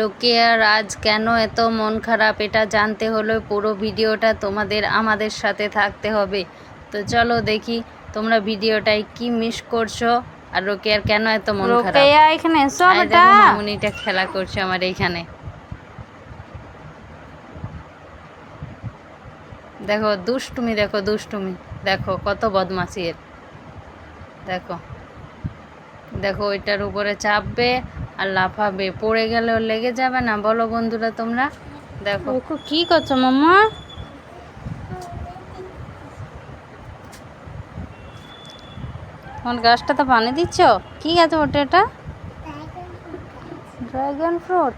রোকেয়ার আজ কেন এত মন খারাপ? এটা জানতে হলে পুরো ভিডিওটা তোমাদের আমাদের সাথে থাকতে হবে। তো চলো দেখি তোমরা ভিডিওটায় কি মিস করছ আর রোকেয়ার কেন এত মন খারাপ? রোকেয়া এখানে এসো বেটা। দেখো মামুনিটা খেলা করছে আমার এইখানে দেখো দুষ্টুমি দেখো দুষ্টুমি। দেখো কত বদমাসি এর। দেখো। দেখো ওইটার উপরে চাপবে। আর লাফাবে পড়ে গেলে ওর লেগে যাবে না। বলো বন্ধুরা তোমরা। দেখো। কি করছ মাম্মা? তোমার গাছটাতে পানি দিচ্ছ? কি গাছ ওটা এটা? Dragon fruit.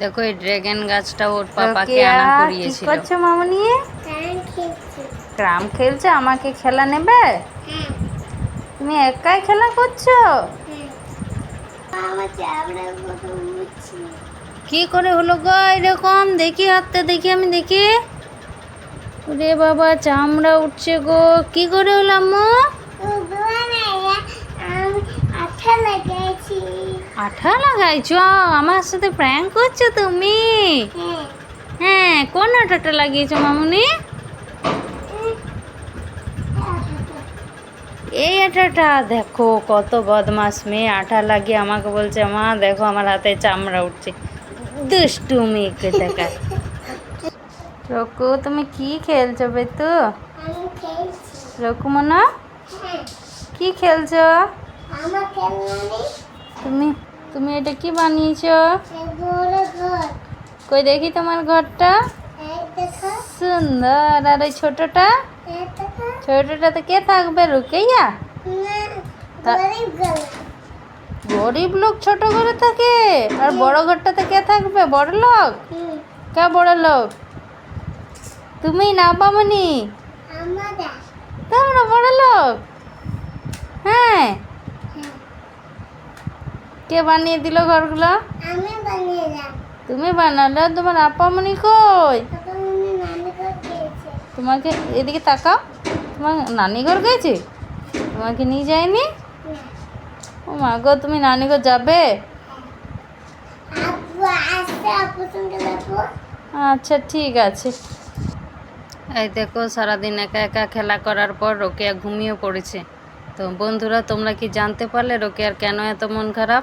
দেখো এই ড্রাগন গাছটা ওর পাপাকে আনা কি করিয়েছিল। করছ মামনি ক্রাম খেলছে। আমাকে খেলা নেবে? তুমি একাই খেলা করছ? কি করে হলো গো এরকম? দেখি হাতে দেখি আমি দেখি। রে বাবা চামড়া উঠছে গো। কি করে হলো আম্মু? আঠা লাগাইছো। আমার সাথে প্র্যাঙ্ক করছ তুমি? হ্যাঁ কোন আঠাটা লাগিয়েছো মামুনি? এই আঠাটা দেখো কত বদমাস মেয়ে আঠা লাগিয়ে আমাকে বলছে মা দেখো আমার হাতে চামড়া উঠছে। দুষ্টু মেয়েকে দেখায়। রকু তুমি কি খেলছো বেতু? রকু মনা কি খেলছো? তুমি তুমি এটা কি বানিয়েছো? কই দেখি তোমার ঘরটা। সুন্দর। আর ওই ছোটটা? ছোটটাতে কে থাকবে রুকেইয়া? গরিব লোক। ছোট ঘরে থাকে? আর বড় ঘরটাতে কে থাকবে বড় লোক? কে বড় লোক? তুমি না পামনি তোমরা বড় লোক? হ্যাঁ। কে বানিয়ে দিল ঘরগুলো? তুমি বানালে তোমার আপামনি কই? তোমাকে এদিকে তাকাও। তোমার নানি ঘর গেছে? তোমাকে নিয়ে যায়নি? ও মা গো তুমি নানি ঘর যাবে? আচ্ছা ঠিক আছে। এই দেখো সারাদিন একা একা খেলা করার পর রোকেয়া ঘুমিয়ে পড়েছে। তো বন্ধুরা তোমরা কি জানতে পারলে রোকেয়ার কেন এত মন খারাপ?